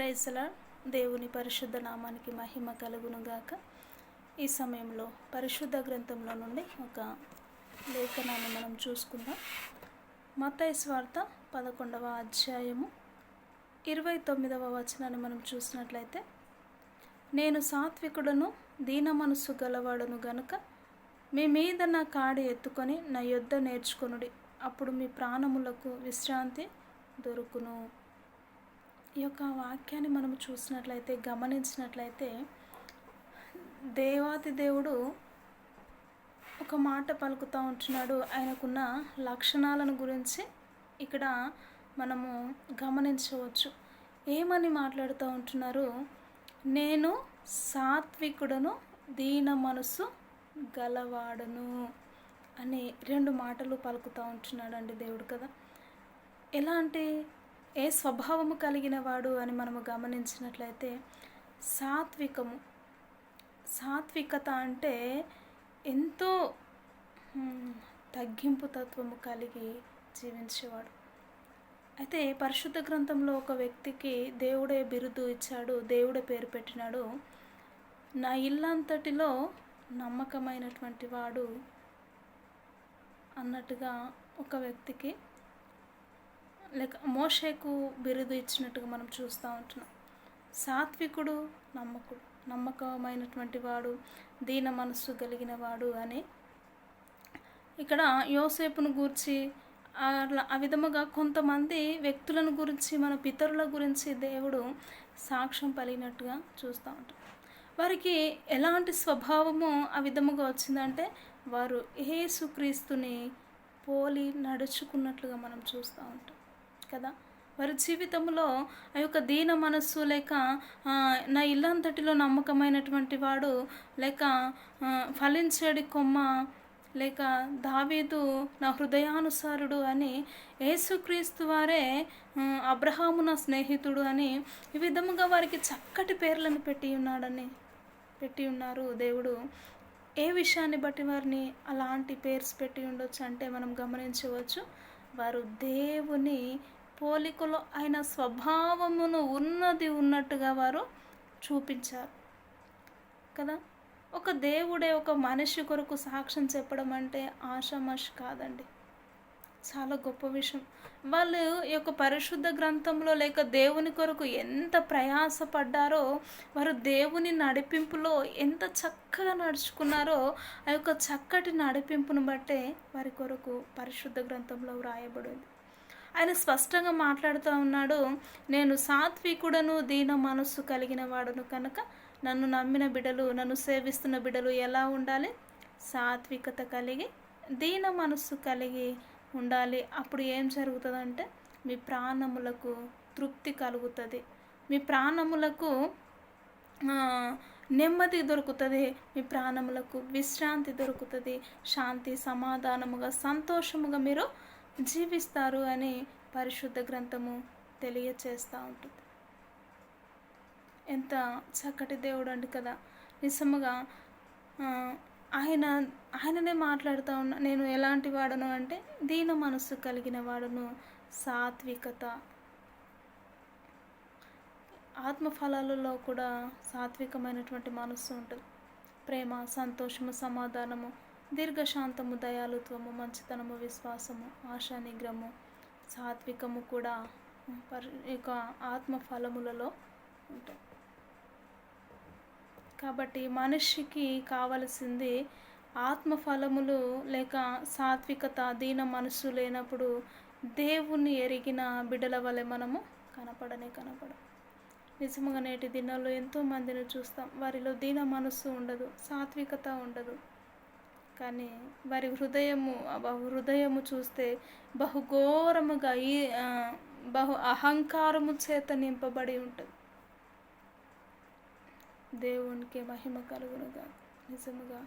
ప్రైజ్ల దేవుని పరిశుద్ధ నామానికి మహిమ కలుగునుగాక. ఈ సమయంలో పరిశుద్ధ గ్రంథంలో నుండి ఒక లేఖనాన్ని మనం చూసుకుందాం. మతయ స్వార్థ పదకొండవ అధ్యాయము ఇరవై తొమ్మిదవ వచనాన్ని మనం చూసినట్లయితే నేను సాత్వికుడను దీన మనస్సు గలవాడను గనుక మీ మీద నా కాడి ఎత్తుకొని నా యొద్ద నేర్చుకొనుడి అప్పుడు మీ ప్రాణములకు విశ్రాంతి దొరుకును. ఈ యొక్క వాక్యాన్ని మనం చూసినట్లయితే గమనించినట్లయితే దేవాతి దేవుడు ఒక మాట పలుకుతూ ఉంటున్నాడు. ఆయనకున్న లక్షణాలను గురించి ఇక్కడ మనము గమనించవచ్చు. ఏమని మాట్లాడుతూ ఉంటున్నారు? నేను సాత్వికుడను దీన మనసు గలవాడను అని రెండు మాటలు పలుకుతూ ఉంటున్నాడు అండి దేవుడు కదా. ఎలాంటి ఏ స్వభావము కలిగిన వాడు అని మనము గమనించినట్లయితే సాత్వికము. సాత్వికత అంటే ఎంతో తగ్గింపు తత్వము కలిగి జీవించేవాడు. అయితే పరిశుద్ధ గ్రంథంలో ఒక వ్యక్తికి దేవుడే బిరుదు ఇచ్చాడు దేవుడే పేరు పెట్టినాడు. నా ఇల్లంతటిలో నమ్మకమైనటువంటి వాడు అన్నట్టుగా ఒక వ్యక్తికి లేక మోషేకు బిరుదు ఇచ్చినట్టుగా మనం చూస్తూ ఉంటున్నాం. సాత్వికుడు నమ్మకుడు నమ్మకమైనటువంటి వాడు దీన మనస్సు కలిగిన వాడు అని. ఇక్కడ యోసేపును గూర్చి అలా ఆ విధముగా కొంతమంది వ్యక్తులను గురించి మన పితరుల గురించి దేవుడు సాక్ష్యం పలిగినట్టుగా చూస్తూ ఉంటాం. వారికి ఎలాంటి స్వభావము ఆ విధముగా వచ్చిందంటే వారు ఏసుక్రీస్తుని పోలి నడుచుకున్నట్లుగా మనం చూస్తూ ఉంటాం. కదా? వారి జీవితంలో ఆ యొక్క దీన మనస్సు లేక నా ఇల్లంతటిలో నమ్మకమైనటువంటి వాడు లేక ఫలించడి కొమ్మ లేక దావీదు నా హృదయానుసారుడు అని యేసుక్రీస్తు వారే అబ్రహాము నా స్నేహితుడు అని ఈ విధముగా వారికి చక్కటి పేర్లను పెట్టి ఉన్నాడని పెట్టి ఉన్నారు దేవుడు. ఏ విషయాన్ని బట్టి వారిని అలాంటి పేర్స్ పెట్టి ఉండొచ్చు అంటే మనం గమనించవచ్చు? వారు దేవుని పోలికలో ఆయన స్వభావమును ఉన్నది ఉన్నట్టుగా వారు చూపించారు. కదా? ఒక దేవుడే ఒక మనిషి కొరకు సాక్ష్యం చెప్పడం అంటే ఆషామాష్ కాదండి. చాలా గొప్ప విషయం. వాళ్ళు ఈ యొక్క పరిశుద్ధ గ్రంథంలో లేక దేవుని కొరకు ఎంత ప్రయాసపడ్డారో వారు దేవుని నడిపింపులో ఎంత చక్కగా నడుచుకున్నారో ఆ యొక్క చక్కటి నడిపింపును బట్టే వారి కొరకు పరిశుద్ధ గ్రంథంలో వ్రాయబడింది. ఆయన స్పష్టంగా మాట్లాడుతూ ఉన్నాడు నేను సాత్వికుడను దీన మనస్సు కలిగిన వాడును కనుక నన్ను నమ్మిన బిడలు నన్ను సేవిస్తున్న బిడలు ఎలా ఉండాలి? సాత్వికత కలిగి దీన మనస్సు కలిగి ఉండాలి. అప్పుడు ఏం జరుగుతుందంటే మీ ప్రాణములకు తృప్తి కలుగుతుంది. మీ ప్రాణములకు నెమ్మది దొరుకుతుంది. మీ ప్రాణములకు విశ్రాంతి దొరుకుతుంది. శాంతి సమాధానముగా సంతోషముగా మీరు జీవిస్తారు అని పరిశుద్ధ గ్రంథము తెలియచేస్తూ ఉంటుంది. ఎంత చక్కటి దేవుడు అండి కదా. నిజముగా ఆయన ఆయననే మాట్లాడుతూ ఉన్నా నేను ఎలాంటి వాడను అంటే దీన మనస్సు కలిగిన వాడును సాత్వికత. ఆత్మఫలాలలో కూడా సాత్వికమైనటువంటి మనస్సు ఉంటుంది. ప్రేమ సంతోషము సమాధానము దీర్ఘశాంతము దయాలుత్వము మంచితనము విశ్వాసము ఆశానిగ్రము సాత్వికము కూడా పరి యొక్క ఆత్మఫలములలో ఉంటాయి. కాబట్టి మనిషికి కావలసింది ఆత్మఫలములు లేక సాత్వికత దీన మనస్సు లేనప్పుడు దేవుణ్ణి ఎరిగిన బిడల వలె మనము కనపడనే కనపడం నిజముగా నేటి దినాల్లో ఎంతో మందిని చూస్తాం. వారిలో దీన మనస్సు ఉండదు సాత్వికత ఉండదు. కానీ వారి హృదయము బహు హృదయము చూస్తే బహుఘోరముగా ఈ బహు అహంకారము చేత నింపబడి ఉంటుంది. దేవునికి మహిమ కలుగునుగా. నిజముగా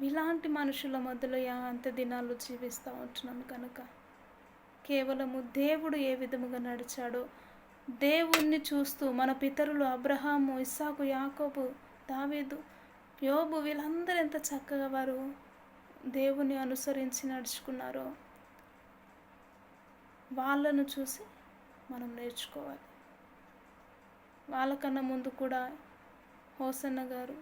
ఇలాంటి మనుషుల మధ్యలో అంత దినాలు జీవిస్తూ ఉంటున్నాం కనుక. కేవలము దేవుడు ఏ విధముగా నడిచాడో దేవుణ్ణి చూస్తూ మన పితరులు అబ్రహాము ఇస్సాకు యాకోబు దావేదు యోబు వీళ్ళందరూ ఎంత చక్కగా వారు దేవుని అనుసరించి నడుచుకున్నారో వాళ్ళను చూసి మనం నేర్చుకోవాలి. వాళ్ళకన్నా ముందు కూడా హోసన్న గారు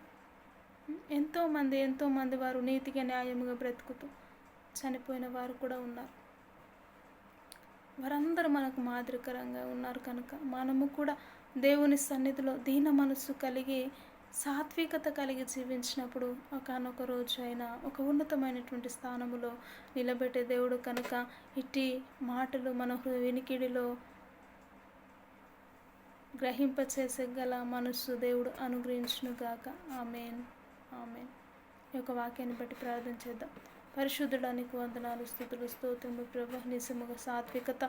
ఎంతోమంది ఎంతోమంది వారు నీతిగా న్యాయముగా బ్రతుకుతూ చనిపోయిన వారు కూడా ఉన్నారు. వారందరూ మనకు మాదిరికరంగా ఉన్నారు కనుక మనము కూడా దేవుని సన్నిధిలో దీన మనస్సు కలిగి సాత్వికత కలిగి జీవించినప్పుడు ఒకనొక రోజు అయినా ఒక ఉన్నతమైనటువంటి స్థానములో నిలబెట్టే దేవుడు కనుక ఇట్టి మాటలు మన వినికిడిలో గ్రహింపచేసే గల మనస్సు దేవుడు అనుగ్రహించునుగాక. ఆమెన్. ఆమెన్. ఈ యొక్క వాక్యాన్ని బట్టి ప్రార్థన చేద్దాం. పరిశుద్ధుడానికి వందనాలు స్థుతులు స్తోత్రము ప్రభు నిజముగా సాత్వికత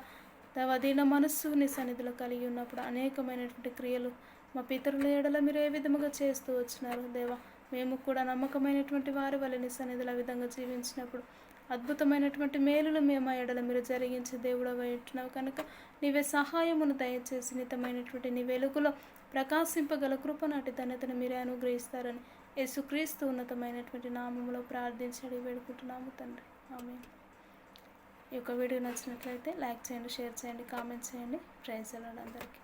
దేవదీన మనస్సు నీ సన్నిధిలో కలిగి ఉన్నప్పుడు అనేకమైనటువంటి క్రియలు మా పితరుల ఏడల మీరు ఏ విధముగా చేస్తూ వచ్చినారు దేవా? మేము కూడా నమ్మకమైనటువంటి వారి వల్ల నీ సన్నిధిలో ఆ విధంగా జీవించినప్పుడు అద్భుతమైనటువంటి మేలులు మేము ఆ ఎడల మీరు జరిగించే దేవుడు ఉంటున్నావు కనుక నీవే సహాయమును దయచేసి నితమైనటువంటి నీ వెలుగులో ప్రకాశింపగల కృపనాటి ధన్యతను మీరే అనుగ్రహిస్తారని యేసుక్రీస్తు ఉన్నతమైనటువంటి నామములో ప్రార్థించడి వేడుకుంటున్నాము తండ్రి. ఆమె ఈ యొక్క వీడియో నచ్చినట్లయితే లైక్ చేయండి షేర్ చేయండి కామెంట్ చేయండి. ప్రైజ్ అందరికీ